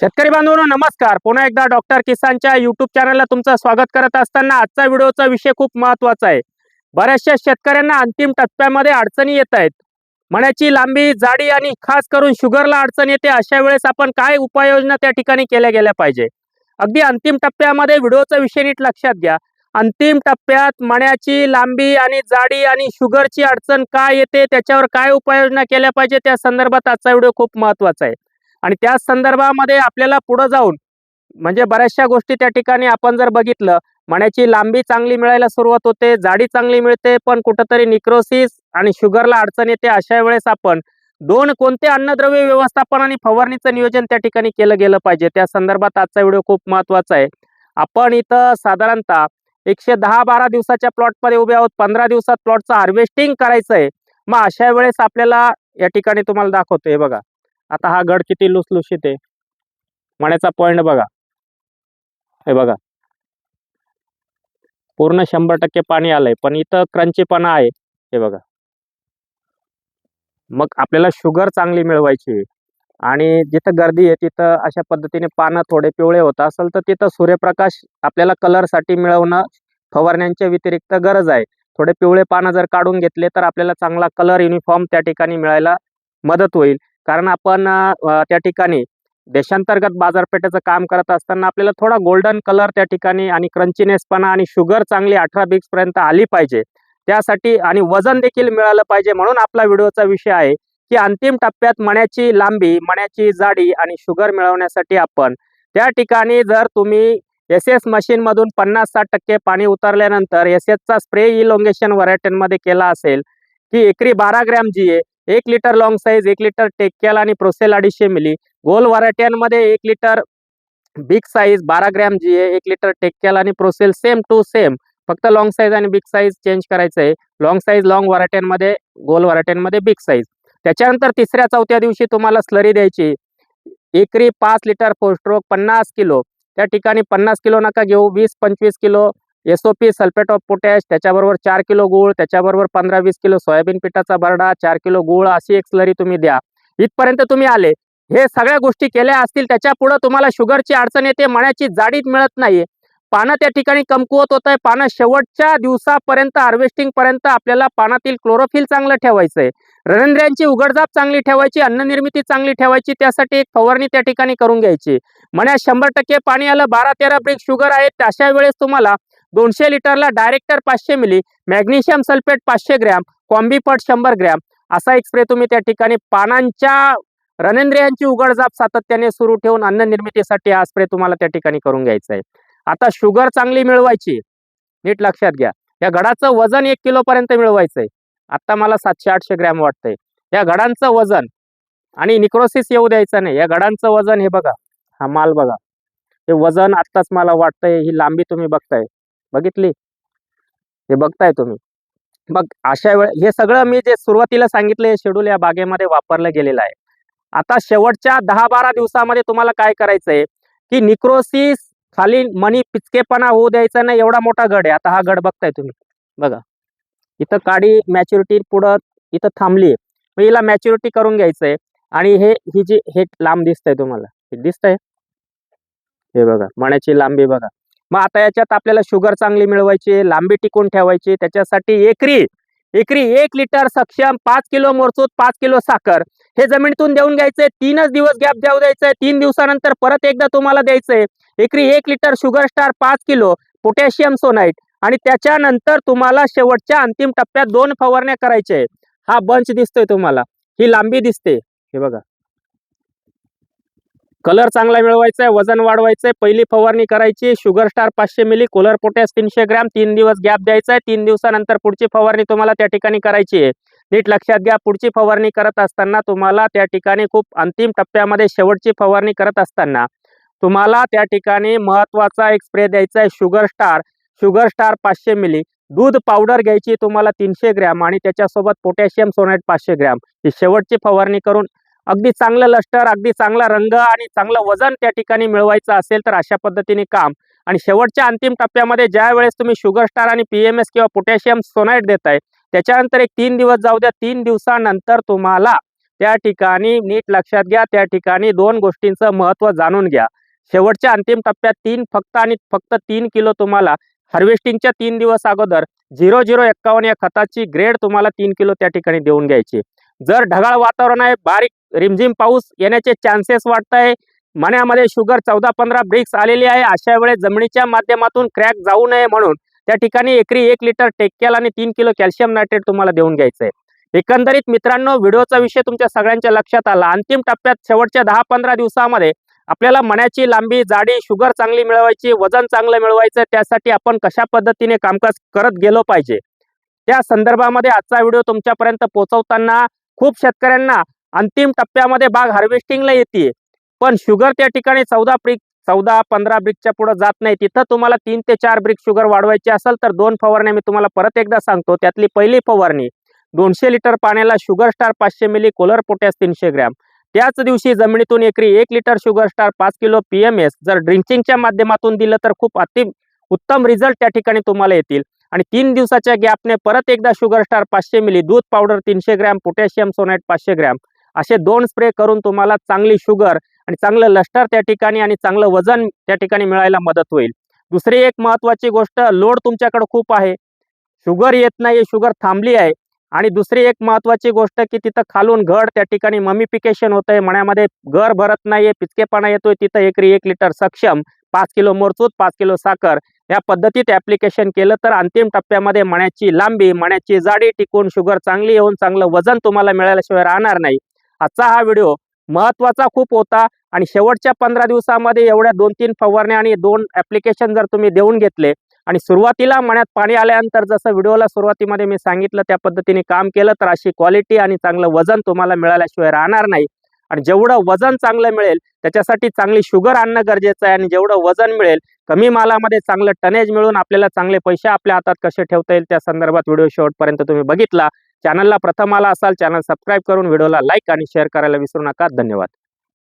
शेतकरी बांधवांनो नमस्कार. पुन्हा एकदा डॉक्टर किसानच्या युट्यूब चॅनलला तुमचं स्वागत करत असताना आजचा व्हिडिओचा विषय खूप महत्त्वाचा आहे. बऱ्याचशा शेतकऱ्यांना अंतिम टप्प्यामध्ये अडचणी येत आहेत. मण्याची लांबी जाडी आणि खास करून शुगरला अडचण येते अशा वेळेस आपण काय उपाययोजना त्या ठिकाणी केल्या गेल्या पाहिजे? अगदी अंतिम टप्प्यामध्ये व्हिडिओचा विषय नीट लक्षात घ्या. अंतिम टप्प्यात मण्याची लांबी आणि जाडी आणि शुगरची अडचण काय येते त्याच्यावर काय उपाययोजना केल्या पाहिजे त्या संदर्भात आजचा व्हिडिओ खूप महत्त्वाचा आहे. आणि त्या संदर्भामध्ये आपल्याला पुढं जाऊन म्हणजे बऱ्याचशा गोष्टी त्या ठिकाणी आपण जर बघितलं मण्याची लांबी चांगली मिळायला सुरुवात होते जाडी चांगली मिळते पण कुठंतरी निक्रोसिस आणि शुगरला अडचण येते अशा वेळेस आपण दोन कोणते अन्नद्रव्य व्यवस्थापन आणि फवारणीचं नियोजन त्या ठिकाणी केलं गेलं पाहिजे त्या संदर्भात आजचा व्हिडिओ खूप महत्त्वाचा आहे. आपण इथं साधारणतः एकशे दहा बारा दिवसाच्या प्लॉटमध्ये उभे आहोत पंधरा दिवसात प्लॉटचं हार्वेस्टिंग करायचं आहे. मग अशा वेळेस आपल्याला या ठिकाणी तुम्हाला दाखवतो हे बघा. आता हा गड किती लुसलुशीत आहे. मण्याचा पॉईंट बघा. हे बघा. पूर्ण शंभर टक्के पाणी आलंय पण इथं क्रंचीपणा आहे. हे बघा. मग आपल्याला शुगर चांगली मिळवायची आणि जिथं गर्दी आहे तिथं अशा पद्धतीने पानं थोडे पिवळे होत असेल तर तिथं सूर्यप्रकाश आपल्याला कलरसाठी मिळवणं फवारण्यांच्या व्यतिरिक्त गरज आहे. थोडे पिवळे पानं जर काढून घेतले तर आपल्याला चांगला कलर युनिफॉर्म त्या ठिकाणी मिळायला मदत होईल. कारण आपण त्या ठिकाणी देशांतर्गत बाजारपेठेचं काम करत असताना आपल्याला थोडा गोल्डन कलर त्या ठिकाणी आणि क्रंचीनेसपणा आणि शुगर चांगली अठरा बिग्स पर्यंत आली पाहिजे. त्यासाठी आणि वजन देखील मिळालं पाहिजे म्हणून आपला व्हिडिओचा विषय आहे की अंतिम टप्प्यात मण्याची लांबी मण्याची जाडी आणि शुगर मिळवण्यासाठी आपण त्या ठिकाणी जर तुम्ही एस एस मशीन मधून पन्नास साठ टक्के पाणी उतरल्यानंतर एस एसचा स्प्रे इलोंगेशन व्हरायटीमध्ये केला असेल की एकरी बारा ग्रॅम जी आहे एक लिटर लॉंग साईज एक लिटर टेक्केल आणि प्रोसेल अडीचशे मिली गोल व्हरायट्यांमध्ये एक लिटर बिग साईज बारा ग्रॅम जी आहे एक लिटर टेक्केल आणि प्रोसेल सेम टू सेम फक्त लॉंग साईज आणि बिग साईज चेंज करायचं आहे. लॉंग साईज लॉंग व्हरायट्यांमध्ये गोल व्हरायट्यांमध्ये बिग साईज त्याच्यानंतर तिसऱ्या चौथ्या दिवशी तुम्हाला स्लरी द्यायची. एकरी पाच लिटर फोर स्ट्रोक पन्नास किलो. त्या ठिकाणी पन्नास किलो नका घेऊ वीस पंचवीस kilo. SOP sulphate of potash त्याच्याबरोबर चार किलो गूळ त्याच्याबरोबर पंधरा वीस किलो सोयाबीन पिठाचा बरडा चार किलो गूळ अशी एक स्लरी तुम्ही द्या. इथपर्यंत तुम्ही आले. हे सगळ्या गोष्टी केल्या असतील त्याच्या पुढे तुम्हाला शुगरची अडचण येते मण्याची जाडीत मिळत नाहीये. पानं त्या ठिकाणी कमकुवत होत आहे पानं शेवटच्या दिवसापर्यंत हार्वेस्टिंग पर्यंत आपल्याला पानातील क्लोरोफिल चांगलं ठेवायचं आहे रणंद्र्यांची उघडझाप चांगली ठेवायची अन्न निर्मिती चांगली ठेवायची त्यासाठी एक फवारणी त्या ठिकाणी करून घ्यायची. मण्यात शंभर टक्के पाणी आलं बारा तेरा ब्रिक शुगर आहे अशा वेळेस तुम्हाला दोनशे लिटरला डायरेक्टर पाचशे मिली मॅग्नेशियम सल्फेट पाचशे ग्रॅम कॉम्बीपट शंभर ग्रॅम. असा एक स्प्रे तुम्ही त्या ठिकाणी पानांच्या रणेंद्रियांची उघडझाप सातत्याने सुरू ठेवून अन्न निर्मितीसाठी हा स्प्रे तुम्हाला त्या ठिकाणी करून घ्यायचा आहे. आता शुगर चांगली मिळवायची नीट लक्षात घ्या. या घडाचं वजन एक किलोपर्यंत मिळवायचं मिळवायचंय. आत्ता मला सातशे आठशे ग्रॅम वाटतंय. या घडांचं वजन आणि निक्रोसिस येऊ द्यायचं नाही. या घडांचं वजन हे बघा. हा माल बघा. हे वजन आत्ताच मला वाटतंय. ही लांबी तुम्ही बघताय. बघितली? हे बघताय तुम्ही. मग अशा वेळ हे सगळं मी जे सुरुवातीला सांगितलं हे शेड्यूल या बागेमध्ये वापरलं गेलेलं आहे. आता शेवटच्या दहा बारा दिवसामध्ये तुम्हाला काय करायचंय? की निक्रोसिस खाली मनी पिचकेपणा होऊ द्यायचा नाही एवढा मोठा गड आहे. आता हा गड बघताय तुम्ही. बघा. इथं काडी मॅच्युरिटी पुढं इथं थांबली मग हिला मॅच्युरिटी करून घ्यायचंय. आणि हे ही जी हे लांब दिसतंय तुम्हाला. हे दिसतंय? हे बघा. मण्याची लांबी बघा. मग आता याच्यात आपल्याला शुगर चांगली मिळवायची लांबी टिकून ठेवायची त्याच्यासाठी एकरी एकरी एक लिटर सक्षम पाच किलो मोरचूत पाच किलो साखर. हे जमिनीतून देऊन घ्यायचंय तीनच दिवस गॅप द्याऊ द्यायचंय तीन दिवसानंतर परत एकदा तुम्हाला द्यायचंय. एकरी एक लिटर शुगर स्टार पाच किलो पोटॅशियम सोनाईट. आणि त्याच्यानंतर तुम्हाला शेवटच्या अंतिम टप्प्यात दोन फवारण्या करायच्या आहेत हा बंच दिसतोय तुम्हाला. ही लांबी दिसते. हे बघा. कलर चांगला मिळवायचा आहे वजन वाढवायचं आहे पहिली फवारणी करायची शुगर स्टार पाचशे मिली कोलर पोटॅश तीनशे ग्रॅम तीन दिवस गॅप द्यायचा आहे तीन दिवसानंतर पुढची फवारणी तुम्हाला त्या ठिकाणी करायची आहे. नीट लक्षात घ्या पुढची फवारणी करत असताना तुम्हाला त्या ठिकाणी खूप अंतिम टप्प्यामध्ये शेवटची फवारणी करत असताना तुम्हाला त्या ठिकाणी महत्त्वाचा एक स्प्रे द्यायचा आहे शुगर स्टार. शुगर स्टार पाचशे मिली. दूध पावडर घ्यायची तुम्हाला तीनशे ग्रॅम आणि त्याच्यासोबत पोटॅशियम सोनाईट पाचशे ग्रॅम. ही शेवटची फवारणी करून अगदी चांगलं लष्टर अगदी चांगला रंग आणि चांगलं वजन त्या ठिकाणी मिळवायचं असेल तर अशा पद्धतीने काम. आणि शेवटच्या अंतिम टप्प्यामध्ये ज्या वेळेस तुम्ही शुगर स्टार आणि पी एम एस किंवा पोटॅशियम सोनाईट देताय त्याच्यानंतर एक तीन दिवस जाऊ द्या तीन दिवसानंतर तुम्हाला त्या ठिकाणी नीट लक्षात घ्या त्या ठिकाणी दोन गोष्टींचं महत्त्व जाणून घ्या. शेवटच्या अंतिम टप्प्यात तीन फक्त आणि फक्त तीन किलो तुम्हाला हार्वेस्टिंगच्या तीन दिवस अगोदर झिरो झिरो एक्कावन्न या खताची ग्रेड तुम्हाला तीन किलो त्या ठिकाणी देऊन घ्यायची. जर ढगाळ वातावरण आहे बारीक रिमझिम पाऊस येण्याचे चान्सेस वाटत आहे मण्यामध्ये शुगर चौदा पंधरा ब्रिक्स आलेली आहे. अशा वेळेस जमिनीच्या माध्यमातून क्रॅक जाऊ नये म्हणून त्या ठिकाणी एकरी एक लिटर टेक्याल आणि तीन किलो कॅल्शियम नायट्रेट तुम्हाला देऊन घ्यायचं आहे एकंदरीत मित्रांनो व्हिडिओचा विषय तुमच्या सगळ्यांच्या लक्षात आला. अंतिम टप्प्यात शेवटच्या दहा पंधरा दिवसामध्ये आपल्याला मण्याची लांबी जाडी शुगर चांगली मिळवायची वजन चांगलं मिळवायचं त्यासाठी आपण कशा पद्धतीने कामकाज करत गेलो पाहिजे? त्या संदर्भामध्ये आजचा व्हिडिओ तुमच्यापर्यंत पोहोचवताना खूप शेतकऱ्यांना अंतिम टप्प्यामध्ये बाग हार्वेस्टिंगला येते पण शुगर त्या ठिकाणी चौदा ब्रिक चौदा पंधरा ब्रिकच्या पुढे जात नाही. तिथं तुम्हाला तीन ते चार ब्रिक शुगर वाढवायची असेल तर दोन फवारण्या मी तुम्हाला परत एकदा सांगतो. त्यातली पहिली फवारणी दोनशे लिटर पाण्याला शुगर स्टार पाचशे मिली कोलर पोटॅस तीनशे ग्रॅम. त्याच दिवशी जमिनीतून एकरी एक लिटर शुगर स्टार पाच किलो पी एम एस जर ड्रिंकिंगच्या माध्यमातून दिलं तर खूप अति उत्तम रिझल्ट त्या ठिकाणी तुम्हाला येतील. आणि तीन दिवसाच्या गॅपने परत एकदा शुगर स्टार पाचशे मिली दूध पावडर तीनशे ग्रॅम पोटॅशियम सोनाईट पाचशे ग्रॅम असे दोन स्प्रे करून तुम्हाला चांगली शुगर आणि चांगलं लष्टर त्या ठिकाणी आणि चांगलं वजन त्या ठिकाणी मिळायला मदत होईल. दुसरी एक महत्वाची गोष्ट लोड तुमच्याकडे खूप आहे. शुगर येत नाही शुगर थांबली आहे. आणि दुसरी एक महत्वाची गोष्ट की तिथं खालून घड त्या ठिकाणी ममिफिकेशन होत आहे मण्यामध्ये घर भरत नाहीये पिचकेपणा येतोय तिथं एकरी एक लिटर सक्षम पाच किलो मोरचूत पाच किलो साखर या पद्धतीत ऍप्लिकेशन केलं तर अंतिम टप्प्यामध्ये मण्याची लांबी मण्याची जाडी टिकून शुगर चांगली येऊन चांगलं वजन तुम्हाला मिळाल्याशिवाय राहणार नाही. आजचा हा व्हिडिओ महत्त्वाचा खूप होता आणि शेवटच्या पंधरा दिवसामध्ये एवढ्या दोन तीन फवारण्या आणि दोन ऍप्लिकेशन जर तुम्ही देऊन घेतले आणि सुरुवातीला मण्यात पाणी आल्यानंतर जसं व्हिडिओला सुरुवातीमध्ये मी सांगितलं त्या पद्धतीने काम केलं तर अशी क्वालिटी आणि चांगलं वजन तुम्हाला मिळाल्याशिवाय राहणार नाही. आणि जेवढं वजन चांगलं मिळेल त्याच्यासाठी चांगली शुगर आणणं गरजेचं आहे आणि जेवढं वजन मिळेल कमी मालामध्ये चांगलं टनेज मिळून आपल्याला चांगले पैसे आपल्या हातात कसे ठेवता येईल त्या संदर्भात व्हिडिओ शेवटपर्यंत तुम्ही बघितला. चॅनलला प्रथम आला असाल चॅनल सबस्क्राईब करून व्हिडिओला लाईक आणि शेअर करायला विसरू नका. धन्यवाद.